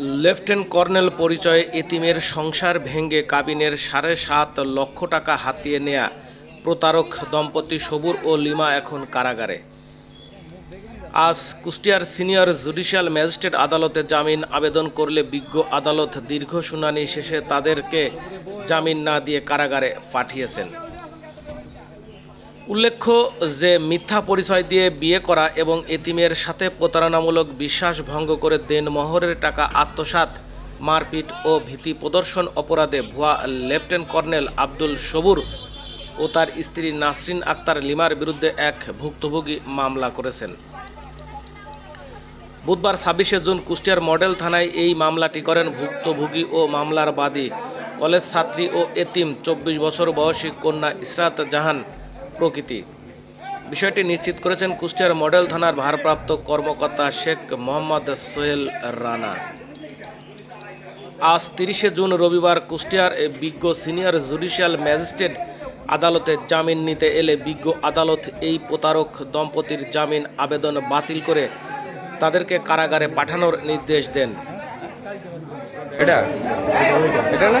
Lieutenant colonel পরিচয়ে এতিমের সংসার ভেঙে কাবিনের সাড়ে সাত লক্ষ টাকা হাতিয়ে নেয়া প্রতারক দম্পতি সবুর ও লিমা এখন কারাগারে। আজ কুষ্টিয়ার সিনিয়র জুডিশিয়াল ম্যাজিস্ট্রেট আদালতে জামিন আবেদন করলে বিজ্ঞ আদালত দীর্ঘ শুনানি শেষে তাদেরকে জামিন না দিয়ে কারাগারে পাঠিয়েছেন। উল্লেখ্য যে মিথ্যা পরিচয় দিয়ে বিয়ে করা এবং এতিমের সাথে প্রতারণামূলক বিশ্বাস ভঙ্গ করে দেনমোহরের টাকা আত্মসাৎ, মারপিট ও ভীতি প্রদর্শন অপরাধে ভুয়া লেফটেন্যান্ট কর্নেল আব্দুল সবুর ও তার স্ত্রী নাসরিন আক্তার লিমার বিরুদ্ধে এক ভুক্তভোগী মামলা করেছেন। বুধবার ছাব্বিশে জুন কুষ্টিয়ার মডেল থানায় এই মামলাটি করেন ভুক্তভোগী ও মামলার বাদী কলেজ ছাত্রী ও এতিম, চব্বিশ বছর বয়সী কন্যা ইসরাত জাহান। প্রকৃতি। বিষয়টি নিশ্চিত করেছেন কুষ্টিয়ার মডেল থানার ভারপ্রাপ্ত কর্মকর্তা শেখ মোহাম্মদ সোহেল রানা। আজ তিরিশে জুন রবিবার কুষ্টিয়ার বিজ্ঞ সিনিয়র জুডিশিয়াল ম্যাজিস্ট্রেট আদালতে জামিন নিতে এলে বিজ্ঞ আদালত এই প্রতারক দম্পতির জামিন আবেদন বাতিল করে তাদেরকে কারাগারে পাঠানোর নির্দেশ দেন। এটা? এটা না?